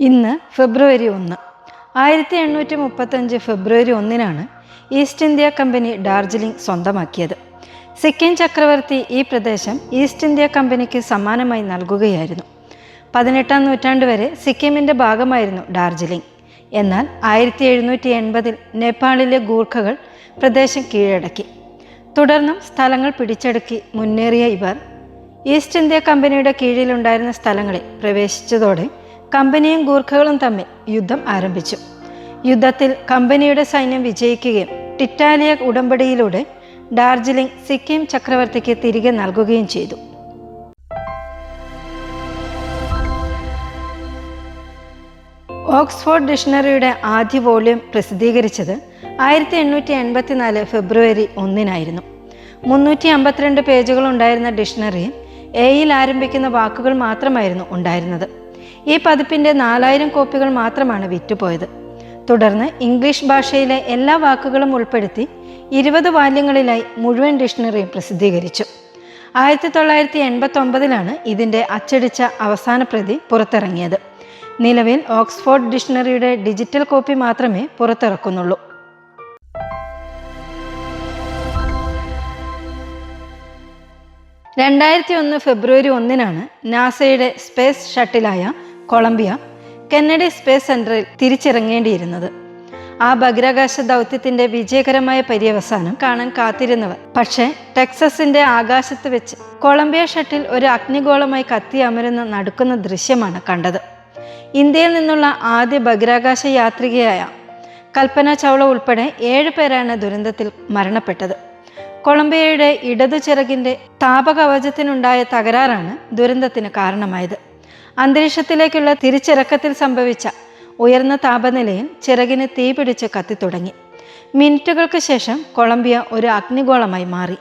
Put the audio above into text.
ഇന്ന് ഫെബ്രുവരി ഒന്ന്. ആയിരത്തി എണ്ണൂറ്റി മുപ്പത്തഞ്ച് ഫെബ്രുവരി ഒന്നിനാണ് ഈസ്റ്റ് ഇന്ത്യ കമ്പനി ഡാർജിലിംഗ് സ്വന്തമാക്കിയത്. സിക്കിം ചക്രവർത്തി ഈ പ്രദേശം ഈസ്റ്റ് ഇന്ത്യ കമ്പനിക്ക് സമ്മാനമായി നൽകുകയായിരുന്നു. പതിനെട്ടാം നൂറ്റാണ്ട് വരെ സിക്കിമിന്റെ ഭാഗമായിരുന്നു ഡാർജിലിംഗ്. എന്നാൽ ആയിരത്തി എഴുന്നൂറ്റി എൺപതിൽ നേപ്പാളിലെ ഗൂർഖകൾ പ്രദേശം കീഴടക്കി. തുടർന്നും സ്ഥലങ്ങൾ പിടിച്ചടക്കി മുന്നേറിയ ഇവർ ഈസ്റ്റ് ഇന്ത്യ കമ്പനിയുടെ കീഴിലുണ്ടായിരുന്ന സ്ഥലങ്ങളിൽ പ്രവേശിച്ചതോടെ കമ്പനിയും ഗൂർഖകളും തമ്മിൽ യുദ്ധം ആരംഭിച്ചു. യുദ്ധത്തിൽ കമ്പനിയുടെ സൈന്യം വിജയിക്കുകയും ടിറ്റാലിയ ഉടമ്പടിയിലൂടെ ഡാർജിലിംഗ് സിക്കിം ചക്രവർത്തിക്ക് തിരികെ നൽകുകയും ചെയ്തു. ഓക്സ്ഫോർഡ് ഡിക്ഷണറിയുടെ ആദ്യ വോള്യം പ്രസിദ്ധീകരിച്ചത് ആയിരത്തി എണ്ണൂറ്റി എൺപത്തിനാല് ഫെബ്രുവരി ഒന്നിനായിരുന്നു. മുന്നൂറ്റി അമ്പത്തിരണ്ട് പേജുകൾ ഉണ്ടായിരുന്ന ഡിക്ഷണറിയിൽ എയിൽ ആരംഭിക്കുന്ന വാക്കുകൾ മാത്രമായിരുന്നു ഉണ്ടായിരുന്നത്. ഈ പതിപ്പിന്റെ നാലായിരം കോപ്പികൾ മാത്രമാണ് വിറ്റുപോയത്. തുടർന്ന് ഇംഗ്ലീഷ് ഭാഷയിലെ എല്ലാ വാക്കുകളും ഉൾപ്പെടുത്തി ഇരുപത് വാല്യങ്ങളിലായി മുഴുവൻ ഡിക്ഷണറിയും പ്രസിദ്ധീകരിച്ചു. ആയിരത്തി തൊള്ളായിരത്തി എൺപത്തി ഒമ്പതിലാണ് ഇതിന്റെ അച്ചടിച്ച അവസാന പ്രതി പുറത്തിറങ്ങിയത്. നിലവിൽ ഓക്സ്ഫോർഡ് ഡിക്ഷണറിയുടെ ഡിജിറ്റൽ കോപ്പി മാത്രമേ പുറത്തിറക്കുന്നുള്ളൂ. രണ്ടായിരത്തി ഒന്ന് ഫെബ്രുവരി ഒന്നിനാണ് നാസയുടെ സ്പേസ് ഷട്ടിലായ കൊളംബിയ കെന്നഡി സ്പേസ് സെന്ററിൽ തിരിച്ചിറങ്ങേണ്ടിയിരുന്നത്. ആ ബഹിരാകാശ ദൗത്യത്തിന്റെ വിജയകരമായ പര്യവസാനം കാണാൻ കാത്തിരുന്നവർ. പക്ഷേ ടെക്സസിന്റെ ആകാശത്ത് വെച്ച് കൊളംബിയ ഷട്ടിൽ ഒരു അഗ്നിഗോളമായി കത്തി അമരുന്ന നടക്കുന്ന ദൃശ്യമാണ് കണ്ടത്. ഇന്ത്യയിൽ നിന്നുള്ള ആദ്യ ബഹിരാകാശ യാത്രികയായ കൽപ്പന ചൗള ഉൾപ്പെടെ ഏഴ് പേരാണ് ദുരന്തത്തിൽ മരണപ്പെട്ടത്. കൊളംബിയയുടെ ഇടതു ചിറകിന്റെ താപകവചത്തിനുണ്ടായ തകരാറാണ് ദുരന്തത്തിന് കാരണമായത്. അന്തരീക്ഷത്തിലേക്കുള്ള തിരിച്ചിറക്കത്തിൽ സംഭവിച്ച ഉയർന്ന താപനിലയിൽ ചിറകിന് തീപിടിച്ച് കത്തിത്തുടങ്ങി. മിനിറ്റുകൾക്ക് ശേഷം കൊളംബിയ ഒരു അഗ്നിഗോളമായി മാറി.